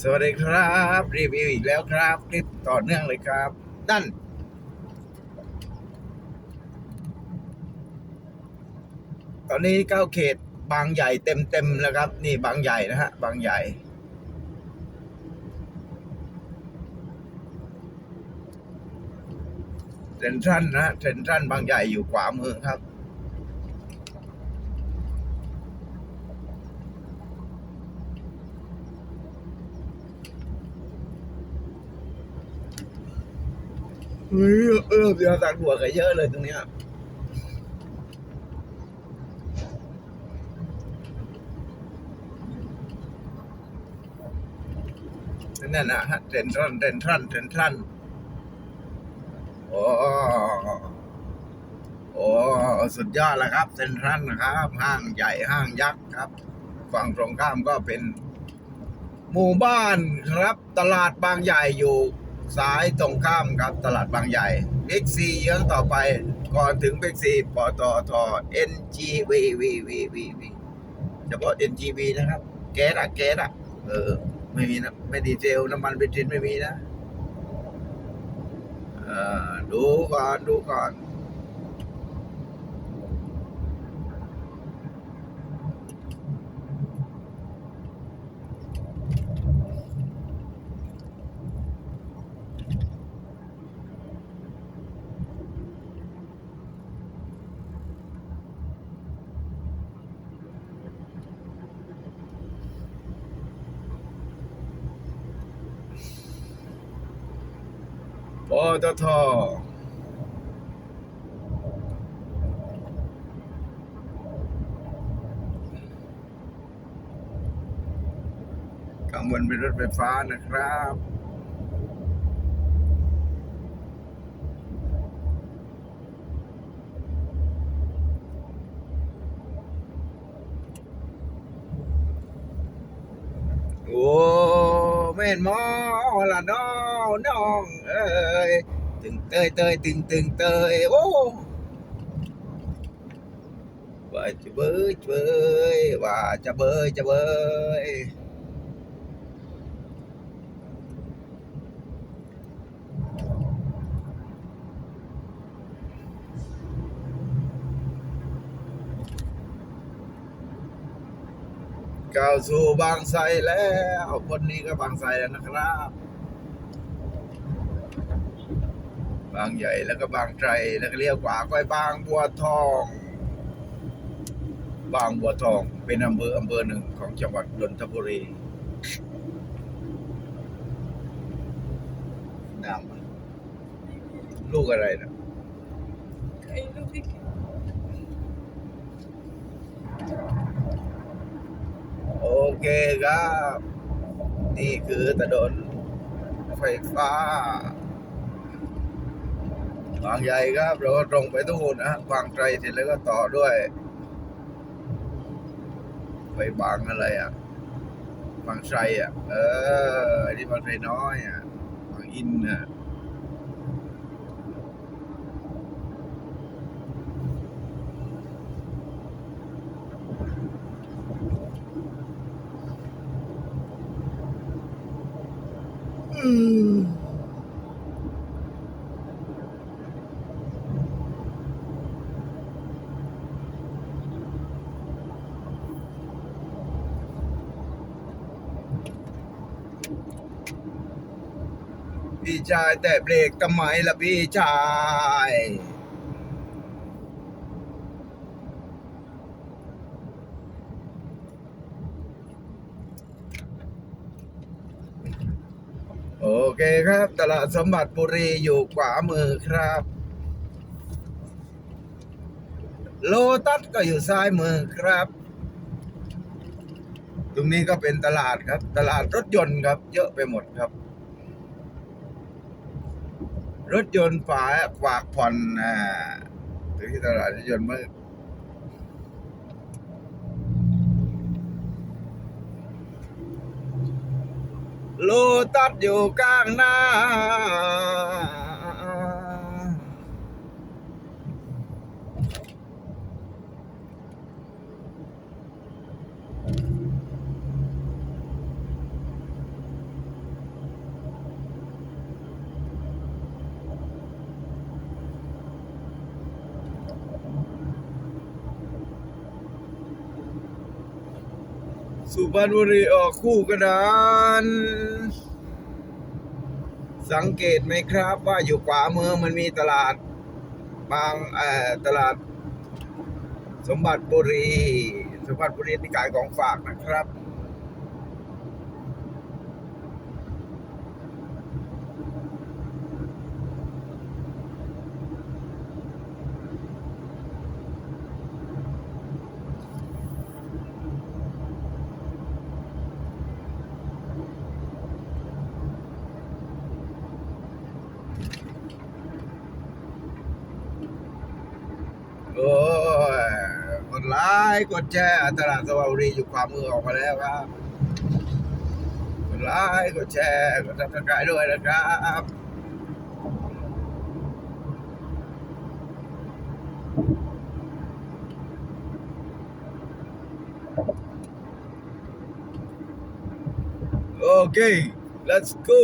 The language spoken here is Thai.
สวัสดีครับ รีวิวอีกแล้วครับคลิปต่อเนื่องเลยครับนั่นตอนนี้เข้าเขตบางใหญ่เต็มเต็มแล้วครับ นี่บางใหญ่นะฮะ บางใหญ่ เซนทรันนะเซนทรันบางใหญ่อยู่ขวามือครับ เฮ้ยเออเดี๋ยวตัดหัวกันเยอะเลยตรงเนี้ยนั่นนะฮะเซนทรันเซนทรันเซนทรันโอ้โอ้สุดยอดแล้วครับเซนทรันนะครับ ห้างใหญ่ห้างยักษ์ครับ ฝั่งตรงข้ามก็เป็น หมู่บ้านครับ ตลาดบางใหญ่อยู่ ซ้ายตรงข้ามครับตลาดบางใหญ่บิ๊กซีเยื้องต่อไปก่อนถึงบิ๊กซีปตท NGV V V V V เฉพาะ NGV นะครับ แก๊สอะแก๊สอะเออ ไม่มีนะไม่ดีเซลน้ำมันเบนซินไม่มีนะ เออดูก่อน ดูก่อน ปตทข้างบนเป็นรถไฟฟ้านะครับ โอ้แม่นหมอละน้อ น้องเอ้ยตึงเตยเตยตึงตึงเตยโอ้ว่าจะเบยจะเบยว่าจะเบยจะเบยก้าวสู่บางไทรแล้วคนนี้ก็บางไทรแล้วนะครับ บางใหญ่แล้วก็บางไทรแล้วก็เลี้ยวขวาก็ไปบางบัวทอง บางบัวทองเป็นอำเภออำเภอหนึ่งของจังหวัดนนทบุรีน้ำอะลูกอะไรนะไอ้ลูกที่โอเคครับ นี่คือถนนไฟฟ้า บางใหญ่ครับเราก็ตรงไปทุกนะบางไกลเสร็จแล้วก็ต่อด้วย ไปบางอะไรอะ บางไทรอะ เอออันนี้บางไทรน้อยอะบางอินอะอืม พี่ชายแต่เบรกทำไมล่ะพี่ชาย โอเคครับ ตลาดสมบัติบุรีอยู่ขวามือครับ โลตัสก็อยู่ซ้ายมือครับ ตรงนี้ก็เป็นตลาดครับ ตลาดรถยนต์ครับ เยอะไปหมดครับ รถยนต์ฝาฝากผ่อนอ่าถึงที่ตลาดรถยนต์เมื่อโลตัดอยู่กลางหน้า สุพรรณบุรีออกคู่กระดาน สังเกตไหมครับว่าอยู่ขวามือมันมีตลาด บางเอ่อตลาด สมบัติบุรี สมบัติบุรีที่ขายของฝากนะครับ โอ้ยกด ไลค์กดแชร์ตลาดสวัสดีอยู่ความมือออกมาแล้วครับกดไลค์กดแชร์กดซับสไครต์ด้วยนะครับโอเค let's go